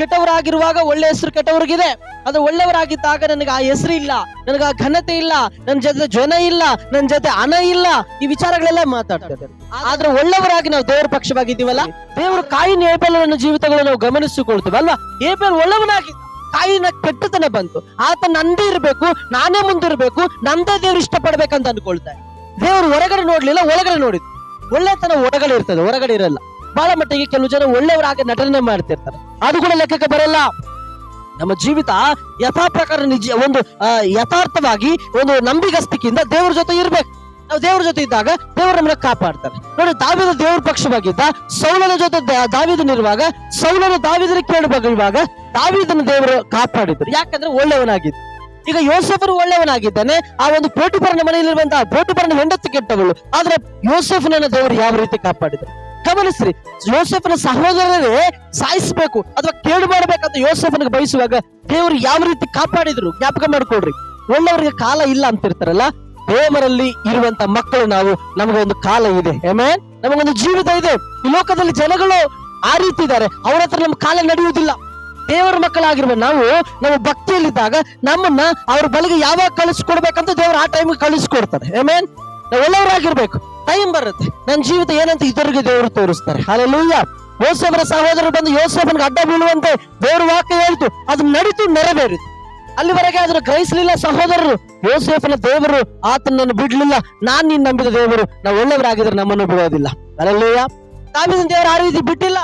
ಕೆಟ್ಟವರಾಗಿರುವಾಗ ಒಳ್ಳೆ ಹೆಸರು ಕೆಟ್ಟವ್ರಿಗಿದೆ. ಅದು ಒಳ್ಳೆಯವರಾಗಿದ್ದಾಗ ನನಗೆ ಆ ಹೆಸರು ಇಲ್ಲ. ನನಗೆ ಆ ಘನತೆ ಇಲ್ಲ. ನನ್ನ ಜೊತೆ ಜನ ಇಲ್ಲ. ನನ್ನ ಜೊತೆ ಹಣ ಇಲ್ಲ. ಈ ವಿಚಾರಗಳೆಲ್ಲ ಮಾತಾಡ್ತಾರೆ. ಆದ್ರೆ ಒಳ್ಳೆಯವರಾಗಿ ನಾವು ದೇವರ ಪಕ್ಷವಾಗಿದ್ದೀವಲ್ಲ? ದೇವರು ಕಾಯಿನ ನನ್ನ ಜೀವಿತಗಳು ನಾವು ಗಮನಿಸಿಕೊಳ್ತೀವಿ, ಅಲ್ವಾ? ಏಪಲ್ ಒಳ್ಳೆಯವನಾಗಿ, ಕಾಯಿನ ಕೆಟ್ಟತನ ಬಂತು. ಆತ ನಂದೇ ಇರಬೇಕು, ನಾನೇ ಮುಂದಿರ್ಬೇಕು, ನಂದೇ ದೇವ್ರು ಇಷ್ಟಪಡ್ಬೇಕಂತ ಅನ್ಕೊಳ್ತಾರೆ ದೇವ್ರು ಹೊರಗಡೆ ನೋಡ್ಲಿಲ್ಲ, ಒಳಗಡೆ ನೋಡಿದ್ರು ಒಳ್ಳೆತನ ಹೊರಗಡೆ ಇರ್ತದೆ, ಹೊರಗಡೆ ಇರಲ್ಲ. ಬಹಳ ಮಟ್ಟಿಗೆ ಕೆಲವು ಜನ ಒಳ್ಳೆಯವರಾಗಿ ನಟನೆ ಮಾಡ್ತಿರ್ತಾರೆ. ಅದು ಕೂಡ ಲೆಕ್ಕಕ್ಕೆ ಬರಲ್ಲ. ನಮ್ಮ ಜೀವಿತ ಯಥಾ ಪ್ರಕಾರ ನಿಜ, ಒಂದು ಯಥಾರ್ಥವಾಗಿ ಒಂದು ನಂಬಿಗಸ್ತಿಕೆಯಿಂದ ದೇವ್ರ ಜೊತೆ ಇರ್ಬೇಕು. ನಾವು ದೇವ್ರ ಜೊತೆ ಇದ್ದಾಗ ದೇವರ ನಮ್ಮನ್ನ ಕಾಪಾಡ್ತಾರೆ. ನೋಡಿ, ದಾವಿದ ದೇವ್ರ ಪಕ್ಷವಾಗಿದ್ದ ಸೌಲನ ಜೊತೆ ದಾವಿದನಿರುವಾಗ ಸೌಲನ ದಾವಿದನ ಕೇಳುವಾಗ ದಾವಿದನ ದೇವರು ಕಾಪಾಡಿದ್ರು. ಯಾಕಂದ್ರೆ ಒಳ್ಳೆಯವನಾಗಿದ್ದ. ಈಗ ಯೋಸೆಫರು ಒಳ್ಳೆಯವನಾಗಿದ್ದಾನೆ, ಆ ಒಂದು ಪೋಟಿಪರನ ಮನೆಯಲ್ಲಿರುವಂತಹ ಪೋಟಿಪರನ ಹೆಂಡತಿ ಕೆಟ್ಟವಳು. ಆದ್ರೆ ಯೋಸೆಫನನ್ನ ದೇವರು ಯಾವ ರೀತಿ ಕಾಪಾಡಿದ್ರು? ಗಮನಿಸ್ರಿ. ಯೋಸೆಫನ ಸಹೋದರರೇ ಸಾಯಿಸಬೇಕು ಅಥವಾ ಕೇಳು ಮಾಡಬೇಕಂತ ಯೋಸೆಫನಿಗೆ ಬಯಸುವಾಗ ದೇವರು ಯಾವ ರೀತಿ ಕಾಪಾಡಿದ್ರು ಜ್ಞಾಪಕ ಮಾಡ್ಕೊಡ್ರಿ ಒಳ್ಳೆಯವರಿಗೆ ಕಾಲ ಇಲ್ಲ ಅಂತಿರ್ತಾರಲ್ಲ, ದೇವರಲ್ಲಿ ಇರುವಂತ ಮಕ್ಕಳು ನಾವು, ನಮಗೊಂದು ಕಾಲ ಇದೆ. ಏಮೇನ್ ನಮಗೊಂದು ಜೀವಿತ ಇದೆ. ಈ ಲೋಕದಲ್ಲಿ ಜನಗಳು ಆ ರೀತಿ ಇದ್ದಾರೆ. ಅವ್ರ ಹತ್ರ ನಮ್ಮ ಕಾಲ ನಡೆಯುವುದಿಲ್ಲ. ದೇವರ ಮಕ್ಕಳಾಗಿರುವ ನಾವು ನಮ್ಮ ಭಕ್ತಿಯಲ್ಲಿದ್ದಾಗ ನಮ್ಮನ್ನ ಅವ್ರ ಬಳಿಗೆ ಯಾವಾಗ ಕಳಿಸ್ಕೊಡ್ಬೇಕಂತ ದೇವರು ಆ ಟೈಮ್ ಕಳಿಸ್ಕೊಡ್ತಾರೆ. ಹೇಮೇನ್ ನಾವು ಒಳ್ಳೆಯವರಾಗಿರ್ಬೇಕು. ಟೈಮ್ ಬರುತ್ತೆ. ನನ್ನ ಜೀವಿತ ಏನಂತ ಇದರಿಗೆ ದೇವರು ತೋರಿಸ್ತಾರೆ. ಹಾಲೆಲೂಯ್ಯ ಯೋಸೇಫನ ಸಹೋದರರು ಬಂದು ಯೋಸೇಫನ್ಗೆ ಅಡ್ಡ ಬೀಳುವಂತೆ ದೇವರು ವಾಕ್ಯ ಹೇಳ್ತು. ಅದು ನಡೀತು, ನೆರವೇರಿತು. ಅಲ್ಲಿವರೆಗೆ ಅದನ್ನು ಗ್ರಹಿಸಲಿಲ್ಲ ಸಹೋದರರು. ಯೋಸೇಫನ ದೇವರು ಆತನನ್ನು ಬಿಡ್ಲಿಲ್ಲ. ನಾನ್ ನೀನ್ ನಂಬಿದ ದೇವರು. ನಾವು ಒಳ್ಳೆಯವರಾಗಿದ್ರೆ ನಮ್ಮನ್ನು ಬಿಡೋದಿಲ್ಲ. ಅಲ್ಲಲ್ಲೂಯ್ಯ ತಾವಿನ ದೇವರು ಆ ರೀತಿ ಬಿಟ್ಟಿಲ್ಲ.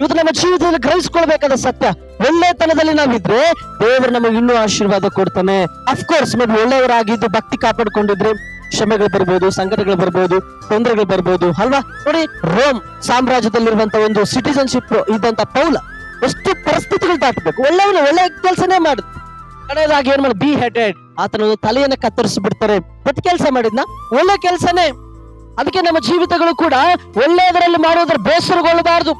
ಇವತ್ತು ನಮ್ಮ ಜೀವಿತದಲ್ಲಿ ಗ್ರಹಿಸ್ಕೊಳ್ಬೇಕಾದ ಸತ್ಯ, ಒಳ್ಳೆತನದಲ್ಲಿ ನಾವಿದ್ರೆ ದೇವರು ನಮಗೆ ಇನ್ನೂ ಆಶೀರ್ವಾದ ಕೊಡ್ತಾನೆ. ಅಫ್ಕೋರ್ಸ್ ನಾವು ಒಳ್ಳೆಯವರಾಗಿದ್ದು ಭಕ್ತಿ ಕಾಪಾಡ್ಕೊಂಡಿದ್ರೆ ಶ್ರಮೆಗಳು ಬರ್ಬೋದು, ಸಂಕಟಗಳು ಬರ್ಬೋದು, ತೊಂದರೆಗಳು ಬರ್ಬೋದು, ಅಲ್ವಾ? ನೋಡಿ, ರೋಮ್ ಸಾಮ್ರಾಜ್ಯದಲ್ಲಿರುವಂತ ಒಂದು ಸಿಟಿಸನ್ಶಿಪ್ ಇದ್ದಂತ ಪೌಲ ಎಷ್ಟು ಪರಿಸ್ಥಿತಿಗಳು ದಾಟಬೇಕು. ಒಳ್ಳೆಯವನು ಒಳ್ಳೆ ಕೆಲಸನೇ ಮಾಡುತ್ತೆ ಕಡೆಯದಾಗಿ ಏನ್ ಮಾಡಿ ಬಿ ಹೆಡೆಡ್ ಆತನ ತಲೆಯನ್ನ ಕತ್ತರಿಸಿ ಬಿಡ್ತಾರೆ ಪ್ರತಿ ಕೆಲಸ ಮಾಡಿದ್ನ? ಒಳ್ಳೆ ಕೆಲಸನೇ. ಅದಕ್ಕೆ ನಮ್ಮ ಜೀವಿತಗಳು ಕೂಡ ಒಳ್ಳೆಯದರಲ್ಲಿ ಮಾಡೋದ್ರ ಬೇಸರಗೊಳ್ಳಬಾರ್ದು.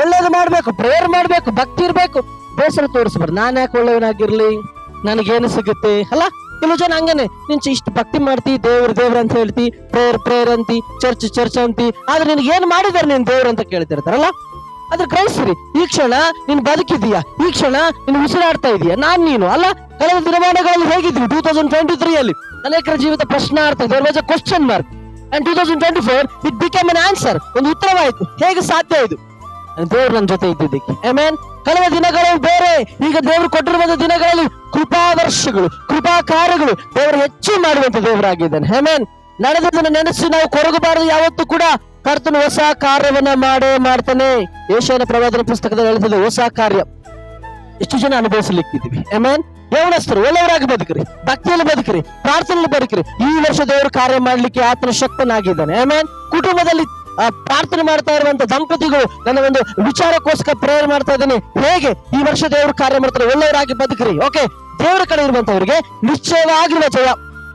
ಒಳ್ಳೇದು ಮಾಡ್ಬೇಕು ಪ್ರೇಯರ್ ಮಾಡ್ಬೇಕು, ಭಕ್ತಿ ಇರ್ಬೇಕು. ಬೇಸರ ತೋರಿಸ್ಬಾರ್ದು ನಾನು ಯಾಕೆ ಒಳ್ಳೆಯವನಾಗಿರ್ಲಿ? ನನಗೇನು ಸಿಗುತ್ತೆ? ಅಲ್ಲ? ಕೆಲವು ಜನ ಹಂಗೇನೆ ನಿನ್ ಇಷ್ಟು ಭಕ್ತಿ ಮಾಡ್ತಿ, ದೇವ್ರ ದೇವ್ರ ಅಂತ ಹೇಳ್ತಿ ಪ್ರೇಯರ್ ಪ್ರೇಯರ್ ಅಂತಿ ಚರ್ಚ್ ಚರ್ಚ್ ಅಂತಿ. ಆದ್ರೆ ನಿನ್ಗೆ ಏನ್ ಮಾಡಿದಾರೆ ನೀನ್ ದೇವ್ರ ಅಂತ ಕೇಳ್ತಿರ್ತಾರಲ್ಲ? ಅದ್ರ ಗ್ರಹಿಸ್ರಿ ಈ ಕ್ಷಣ ನೀನ್ ಬದುಕಿದೀಯಾ ಈ ಕ್ಷಣ ನೀನ್ ಉಸಿರಾಡ್ತಾ ಇದೀಯಾ? ನಾನ್ ನೀನು, ಅಲ್ಲ? ಕಳೆದ ದಿನಮಾನಗಳಲ್ಲಿ ಹೇಗಿದ್ವಿ? ಟೂ ತೌಸಂಡ್ ಟ್ವೆಂಟಿ ತ್ರೀ ಅಲ್ಲಿ ಅನೇಕರ ಜೀವಿತ ಪ್ರಶ್ನೆ there was question mark and two thousand twenty four it become an answer ಒಂದು ಉತ್ತರವಾಯ್ತು. ಹೇಗೆ ಸಾಧ್ಯ ಇದು? ದೇವ್ರು ಜೊತೆ ಇದ್ದಿದ್ದಕ್ಕೆ. ಆಮೇನ್ ಕಳೆದ ದಿನಗಳು ಬೇರೆ, ಈಗ ದೇವರು ಕೊಟ್ಟಿರುವಂತ ದಿನಗಳಲ್ಲಿ ಕೃಪಾದರ್ಶಗಳು ಕೃಪಾ ಕಾರ್ಯಗಳು ದೇವರು ಹೆಚ್ಚು ಮಾಡುವಂತ ದೇವರಾಗಿದ್ದಾನೆ. ಹೇಮೇನ್ ನಡೆದದನ್ನು ನೆನೆಸಿ ನಾವು ಕೊರಗಬಾರದು, ಯಾವತ್ತೂ ಕೂಡ ಕರ್ತನು ಹೊಸ ಕಾರ್ಯವನ್ನ ಮಾಡೇ ಮಾಡ್ತಾನೆ. ಏಷ್ಯಾನ ಪ್ರವಾದನ ಪುಸ್ತಕದಲ್ಲಿ ಹೇಳ್ತದೆ, ಹೊಸ ಕಾರ್ಯ. ಎಷ್ಟು ಜನ ಅನುಭವಿಸಲಿಕ್ಕಿದ್ದೀವಿ. ಆಮೇನ್ ಯೌನಸ್ಥರು ಒಳ್ಳೆಯವರಾಗಿ ಬದುಕ್ರಿ, ಭಕ್ತಿಯಲ್ಲಿ ಬದುಕ್ರಿ, ಪ್ರಾರ್ಥನೆಯಲ್ಲಿ ಬದುಕ್ರಿ. ಈ ವರ್ಷ ದೇವರು ಕಾರ್ಯ ಮಾಡ್ಲಿಕ್ಕೆ ಆತನ ಶಕ್ತನಾಗಿದ್ದಾನೆ. ಆಮೇನ್ ಕುಟುಂಬದಲ್ಲಿ ಪ್ರಾರ್ಥನೆ ಮಾಡ್ತಾ ಇರುವಂತ ದಂಪತಿಗಳು ನನ್ನ ಒಂದು ವಿಚಾರಕ್ಕೋಸ್ಕರ ಪ್ರೇಯರ್ ಮಾಡ್ತಾ ಇದ್ದೇನೆ. ಹೇಗೆ? ಈ ವರ್ಷ ದೇವರು ಕಾರ್ಯ ಮಾಡ್ತಾರೆ. ಒಳ್ಳೆಯವರಾಗಿ ಬದುಕ್ರಿ ಓಕೆ ದೇವರ ಕಡೆ ಇರುವಂತವರಿಗೆ ನಿಶ್ಚಯವಾಗಿರುವ ಜಯ.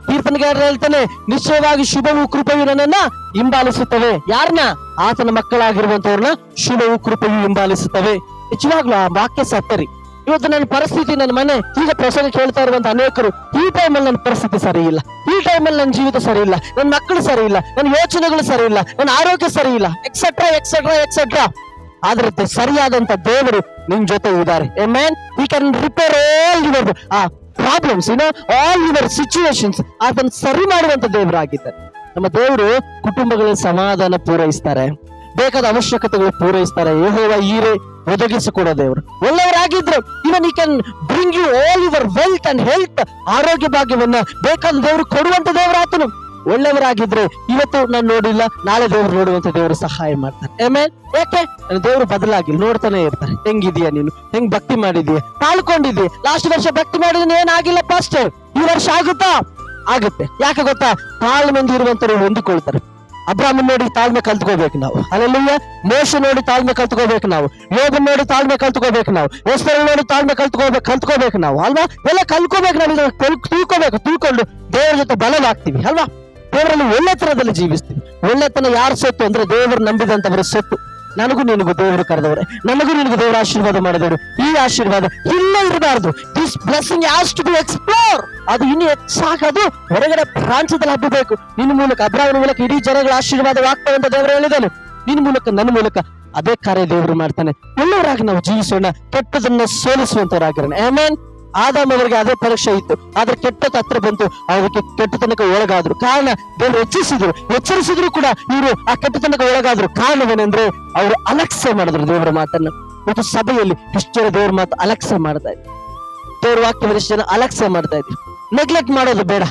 ಕೀರ್ತನೆಗಾರ ಹೇಳ್ತಾನೆ, ನಿಶ್ಚಯವಾಗಿ ಶುಭವು ಕೃಪೆಯು ನನ್ನನ್ನ ಹಿಂಬಾಲಿಸುತ್ತವೆ. ಯಾರನ್ನ ಆತನ ಮಕ್ಕಳಾಗಿರುವಂತವ್ರನ್ನ ಶುಭವು ಕೃಪೆಯು ಹಿಂಬಾಲಿಸುತ್ತವೆ. ನಿಜವಾಗ್ಲೂ ಆ ವಾಕ್ಯ ಸತ್ತರಿ ಇವತ್ತು ನನ್ನ ಪರಿಸ್ಥಿತಿ, ನನ್ನ ಮನೆ ಈಗ ಪ್ರಸಂಗ ಕೇಳ್ತಾ ಇರುವಂತ ಅನೇಕರು, ಈ ಟೈಮಲ್ಲಿ ನನ್ನ ಪರಿಸ್ಥಿತಿ ಸರಿ ಇಲ್ಲ. ಟೈಮಲ್ಲಿ ನನ್ನ ಜೀವಿತ ಸರಿ ಇಲ್ಲ ನನ್ನ ಮಕ್ಕಳು ಸರಿ ಇಲ್ಲ ನನ್ನ ಯೋಚನೆಗಳು ಸರಿ ಇಲ್ಲ ನನ್ನ ಆರೋಗ್ಯ ಸರಿ ಇಲ್ಲ ಎಕ್ಸೆಟ್ರಾ ಎಕ್ಸೆಟ್ರಾ ಎಕ್ಸೆಟ್ರಾ ಆದ್ರೆ ಸರಿಯಾದಂತ ದೇವರು ನಿಮ್ ಜೊತೆ ಇದ್ದಾರೆ. Man he can repair all your uh problems in all your situations ಅದನ್ನ ಸರಿ ಮಾಡುವಂತ ದೇವರಾಗಿದ್ದಾರೆ. ನಮ್ಮ ದೇವರು ಕುಟುಂಬಗಳ ಸಮಾಧಾನ ಪೂರೈಸ್ತಾರೆ. ಬೇಕಾದ ಅವಶ್ಯಕತೆಗಳು ಪೂರೈಸ್ತಾರೆ. ಯಹೋವ ಈರೆ ಒದಗಿಸಿಕೊಡೋ ದೇವರು. ಒಳ್ಳೆಯವರಾಗಿದ್ರು even he can bring you all your wealth and health ಆರೋಗ್ಯ ಭಾಗ್ಯವನ್ನ ಬೇಕಾದ ದೇವರು ಕೊಡುವಂತ ದೇವರಾತನು. ಒಳ್ಳೆಯವರಾಗಿದ್ರೆ ಇವತ್ತು ನಾನು ನೋಡಿಲ್ಲ, ನಾಳೆ ದೇವರು ನೋಡುವಂತ ದೇವರು ಸಹಾಯ ಮಾಡ್ತಾರೆ. ಆಮೇಲೆ ಯಾಕೆ? ದೇವರು ಬದಲಾಗಿಲ್ಲ, ನೋಡ್ತಾನೆ ಇರ್ತಾರೆ. ಹೆಂಗಿದೀಯ ನೀನು? ಹೆಂಗ್ ಭಕ್ತಿ ಮಾಡಿದೀಯಾ? ತಾಳ್ಕೊಂಡಿದೀಯ? ಲಾಸ್ಟ್ ವರ್ಷ ಭಕ್ತಿ ಮಾಡಿದ್ರೆ ಏನಾಗಿಲ್ಲ ಫಸ್ಟ್ ಈ ವರ್ಷ ಆಗುತ್ತಾ? ಆಗುತ್ತೆ. ಯಾಕೆ ಗೊತ್ತಾ? ತಾಳ್ಮೆಂದು ಇರುವಂತರು ಹೊಂದಿಕೊಳ್ತಾರೆ. ಅಬ್ರಾಹ್ಮನ್ ನೋಡಿ ತಾಳ್ಮೆ ಕಲ್ತ್ಕೋಬೇಕು ನಾವು. ಅಲ್ಲೆಲ್ಲ ಮೋಸ ನೋಡಿ ತಾಳ್ಮೆ ಕಲ್ತ್ಕೋಬೇಕು ನಾವು. ಯೋಗ ನೋಡಿ ತಾಳ್ಮೆ ಕಲ್ತ್ಕೋಬೇಕು ನಾವು. ಎಸ್ತರ ನೋಡಿ ತಾಳ್ಮೆ ಕಲ್ತ್ಕೋಬೇಕು ಕಲ್ತ್ಕೋಬೇಕು ನಾವು, ಅಲ್ವಾ? ಎಲ್ಲ ಕಲ್ತ್ಕೋಬೇಕು ನಾವು ತಿಳ್ಕೋಬೇಕು, ತಿಳ್ಕೊಂಡು ದೇವರ ಜೊತೆ ಬಲವಾಗ್ತೀವಿ, ಅಲ್ವಾ? ದೇವರಲ್ಲಿ ಒಳ್ಳೆತನದಲ್ಲಿ ಜೀವಿಸ್ತೀವಿ. ಒಳ್ಳೆತನ ಯಾರು ಸೊತ್ತು ಅಂದ್ರೆ ದೇವರು ನಂಬಿದಂತವರ ಸೊತ್ತು. ನನಗೂ ನಿನಗೂ ದೇವರು ಕರೆದವ್ರೆ, ನನಗೂ ನಿನಗೂ ದೇವರ ಆಶೀರ್ವಾದ ಮಾಡಿದವರು. ಈ ಆಶೀರ್ವಾದ ಇಲ್ಲ ಇರಬಾರದು. This blessing has to be explore ಅದು ಇನ್ನು ಹೆಚ್ಚಾಗದು. ಹೊರಗಡೆ ಪ್ರಾಂತ್ಯದಲ್ಲಿ ಹಬ್ಬಬೇಕು. ನಿನ್ನ ಮೂಲಕ ಅಬ್ರಾಹ್ಮಣ ಮೂಲಕ ಇಡೀ ಜನಗಳ ಆಶೀರ್ವಾದ ಅಂತ ದೇವರು ಹೇಳಿದನು ನಿನ್ನ ಮೂಲಕ, ನನ್ನ ಮೂಲಕ ಅದೇ ಕಾರ್ಯ ದೇವರು ಮಾಡ್ತಾನೆ. ಎಲ್ಲವರಾಗಿ ನಾವು ಜೀವಿಸೋಣ. ಕೆಟ್ಟದನ್ನ ಸೋಲಿಸುವಂತವರಾಗಿರೋಣ. ಆಮೇನ್ ಆದಾಮವರಿಗೆ ಅದೇ ಪರೀಕ್ಷೆ ಇತ್ತು. ಆದ್ರೆ ಕೆಟ್ಟದ ಹತ್ರ ಬಂತು. ಅವರಿಗೆ ಕೆಟ್ಟತನಕ ಒಳಗಾದ್ರು. ಕಾರಣ ದೇವರು ಎಚ್ಚರಿಸಿದ್ರು. ಎಚ್ಚರಿಸಿದ್ರು ಕೂಡ ಇವರು ಆ ಕೆಟ್ಟತನಕ ಒಳಗಾದ್ರು. ಕಾರಣವೇನೆಂದ್ರೆ ಅವರು ಅಲಕ್ಷ್ಯ ಮಾಡಿದ್ರು ದೇವರ ಮಾತನ್ನ. ಮತ್ತು ಸಭೆಯಲ್ಲಿ ಇಷ್ಟರ ದೇವರ ಮಾತು ಅಲಕ್ಷ್ಯ ಮಾಡ್ತಾ ಇದ್ರು. ದೇವರ ಎಷ್ಟು ಜನ ಅಲಕ್ಷ್ಯ ಮಾಡ್ತಾ ಇದ್ರು. ನೆಗ್ಲೆಕ್ಟ್ ಮಾಡೋದು ಬೇಡ.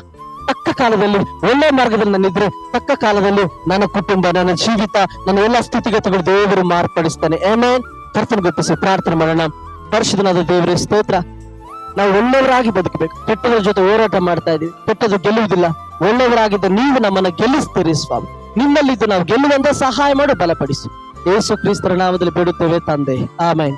ತಕ್ಕ ಕಾಲದಲ್ಲಿ ಒಳ್ಳೆ ಮಾರ್ಗದಲ್ಲಿ ನಾನಿದ್ರೆ ತಕ್ಕ ಕಾಲದಲ್ಲಿ ನನ್ನ ಕುಟುಂಬ, ನನ್ನ ಜೀವಿತ, ನನ್ನ ಎಲ್ಲ ಸ್ಥಿತಿಗತಿಗಳು ದೇವರು ಮಾರ್ಪಡಿಸ್ತಾನೆ. ಏಮೇನ್ ಕರ್ತನ ಗೊತ್ತಿಸಿ ಪ್ರಾರ್ಥನೆ ಮಾಡೋಣ. ಪರಿಶುದ್ಧನಾದ ದೇವರೇ, ಸ್ತೋತ್ರ. ನಾವು ಒಳ್ಳೆಯವರಾಗಿ ಬದುಕಬೇಕು. ಕೆಟ್ಟವರ ಜೊತೆ ಹೋರಾಟ ಮಾಡ್ತಾ ಇದ್ದೀವಿ. ಕೆಟ್ಟದು ಗೆಲ್ಲುವುದಿಲ್ಲ. ಒಳ್ಳೆಯವರಾಗಿದ್ದ ನೀವು ನಮ್ಮನ್ನ ಗೆಲ್ಲಿಸ್ತೀರಿ ಸ್ವಾಮಿ. ನಿಮ್ಮಲ್ಲಿದ್ದು ನಾವು ಗೆಲ್ಲುವಂತ ಸಹಾಯ ಮಾಡು, ಬಲಪಡಿಸು. ಯೇಸು ಕ್ರಿಸ್ತರ ನಾಮದಲ್ಲಿ ಬೇಡುತ್ತೇವೆ ತಂದೆ. ಆಮೇನ್.